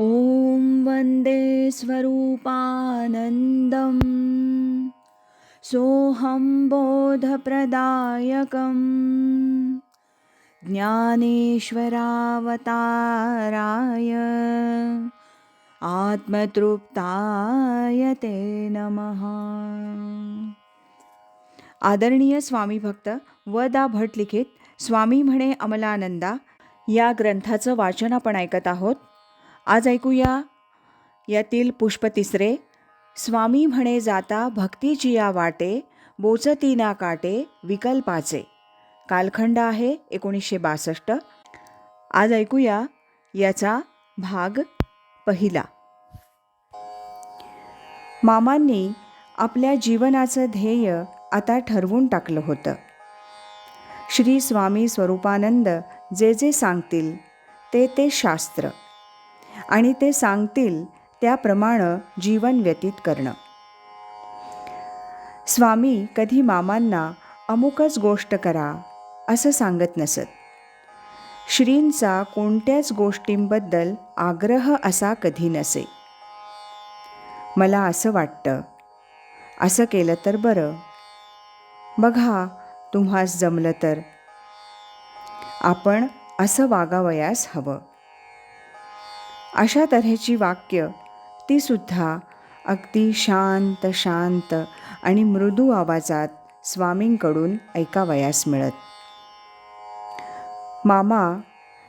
ॐ वन्दे स्वरूपानन्दम्। सोऽहं बोधप्रदायकम्। ज्ञानेश्वरावताराय। आत्मतृप्ताय ते नमः। आदरणीय स्वामी भक्त व दा भट लिखित स्वामी म्हणे अमलानंदा या ग्रंथाचं वाचन आपण ऐकत आहोत. आज ऐकूया. यातील पुष्प तिसरे स्वामी म्हणे जाता भक्तीची या वाटे बोचती ना काटे विकल्पाचे. कालखंड आहे एकोणीसशे बासष्ट. आज ऐकूया याचा भाग पहिला. मामांनी आपल्या जीवनाचं ध्येय आता ठरवून टाकलं होतं. श्री स्वामी स्वरूपानंद जे जे सांगतील ते ते शास्त्र. आणि ते सांगतील त्याप्रमाणे जीवन व्यतीत करणं. स्वामी कधी मामांना अमुकच गोष्ट करा असं सांगत नसत. श्रींचा कोणत्याच गोष्टींबद्दल आग्रह असा कधी नसे. मला असं वाटतं. असं केलं तर बरं. बघा तुम्हास जमलं तर. आपण असं वागावयास हवं. अशा तऱ्हेची वाक्य ती सुद्धा अगदी शांत शांत आणि मृदू आवाजात स्वामींकडून ऐकावयास मिळत. मामा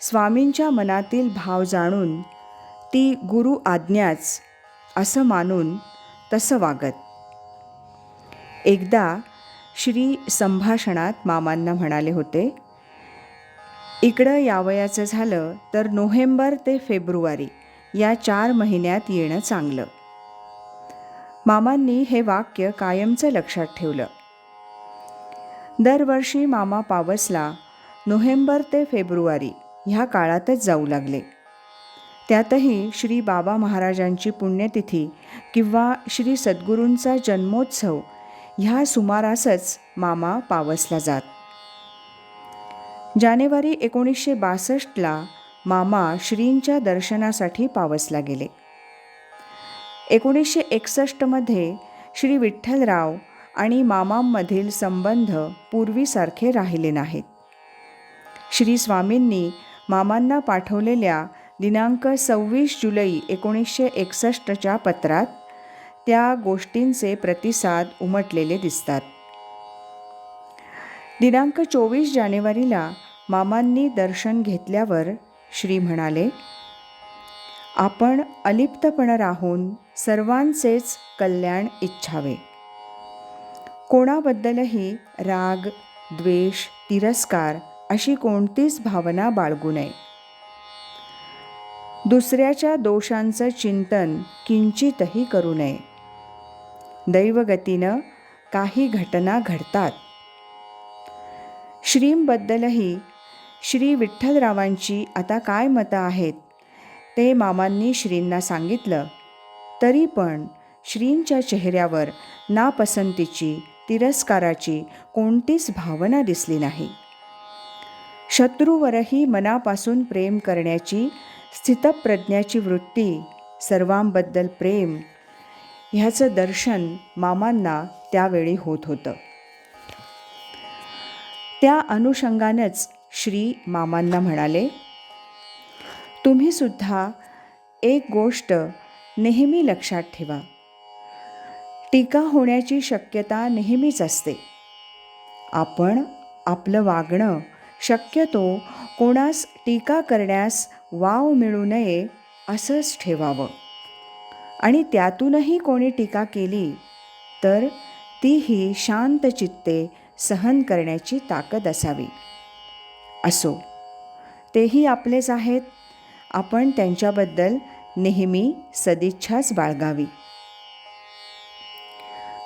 स्वामींच्या मनातील भाव जाणून ती गुरु आज्ञाच असं मानून तसं वागत. एकदा श्री संभाषणात मामांना म्हणाले होते इकडं यावयाचं झालं तर नोव्हेंबर ते फेब्रुवारी या चार महिन्यात येणं चांगलं. मामांनी हे वाक्य कायमचं लक्षात ठेवलं. दरवर्षी मामा पावसला नोव्हेंबर ते फेब्रुवारी ह्या काळातच जाऊ लागले. त्यातही श्री बाबा महाराजांची पुण्यतिथी किंवा श्री सद्गुरूंचा जन्मोत्सव ह्या सुमारासच मामा पावसला जात. जानेवारी एकोणीसशे बासष्टला मामा श्रींच्या दर्शनासाठी पावसला गेले. एकोणीसशे एकसष्टमध्ये श्री विठ्ठलराव आणि मामांमधील संबंध पूर्वीसारखे राहिले नाहीत. श्री स्वामींनी मामांना पाठवलेल्या दिनांक सव्वीस जुलै एकोणीसशे एकसष्टच्या पत्रात त्या गोष्टींचे प्रतिसाद उमटलेले दिसतात. दिनांक चोवीस जानेवारीला मामांनी दर्शन घेतल्यावर श्री म्हणाले आपण अलिप्तपण राहून सर्वांचेच कल्याण इच्छावे. कोणाबद्दलही राग द्वेष तिरस्कार अशी कोणतीच भावना बाळगू नये. दुसऱ्याच्या दोषांचं चिंतन किंचितही करू नये. दैवगतीनं काही घटना घडतात. श्रींबद्दलही श्री विठ्ठलरावांची आता काय मतं आहेत? ते मामांनी श्रींना सांगितलं. तरी पण श्रींच्या चेहऱ्यावर नापसंतीची तिरस्काराची कोणतीच भावना दिसली नाही. शत्रूवरही मनापासून प्रेम करण्याची स्थितप्रज्ञाची वृत्ती सर्वांबद्दल प्रेम ह्याचं दर्शन मामांना त्यावेळी होत होतं. त्या अनुषंगानंच श्री मामांना म्हणाले तुम्ही सुद्धा एक गोष्ट नेहमी लक्षात ठेवा. टीका होण्याची शक्यता नेहमीच असते. आपण आपलं वागणं शक्यतो कोणास टीका करण्यास वाव मिळू नये असंच ठेवावं. आणि त्यातूनही कोणी टीका केली तर तीही शांत चित्ते सहन करण्याची ताकद असावी. असो तेही आपलेच आहेत. आपण त्यांच्याबद्दल नेहमी सदिच्छाच बाळगावी.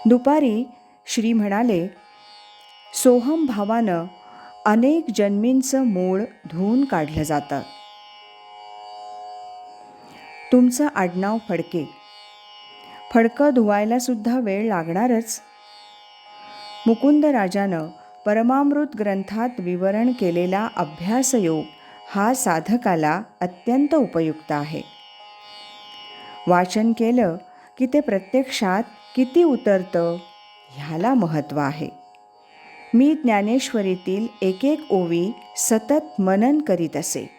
दुपारी श्री म्हणाले सोहम भावानं अनेक जन्मींचं मूळ धुवून काढलं जातं. तुमचं आडनाव फडके. फडकं धुवायला सुद्धा वेळ लागणारच. मुकुंद राजानं परमामृत ग्रंथात विवरण केलेला अभ्यासयोग हा साधकाला अत्यंत उपयुक्त आहे. वाचन केलं की ते प्रत्यक्षात किती उतरतं ह्याला महत्त्व आहे. मी ज्ञानेश्वरीतील एक एक ओवी सतत मनन करीत असे.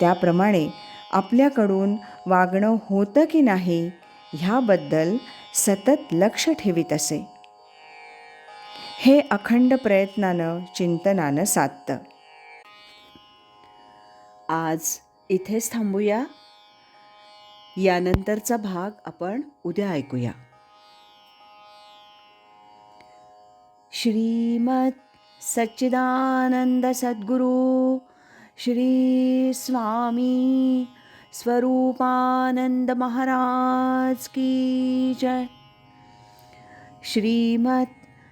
त्याप्रमाणे आपल्याकडून वागणं होतं की नाही ह्याबद्दल सतत लक्ष ठेवीत असे. हे अखंड प्रयत्नानं चिंतनानं साधतं. आज इथेच थांबूया. यानंतरचा भाग आपण उद्या ऐकूया. श्रीमत सच्चिदानंद सद्गुरु श्री स्वामी स्वरूपानंद महाराज की जय. श्रीमत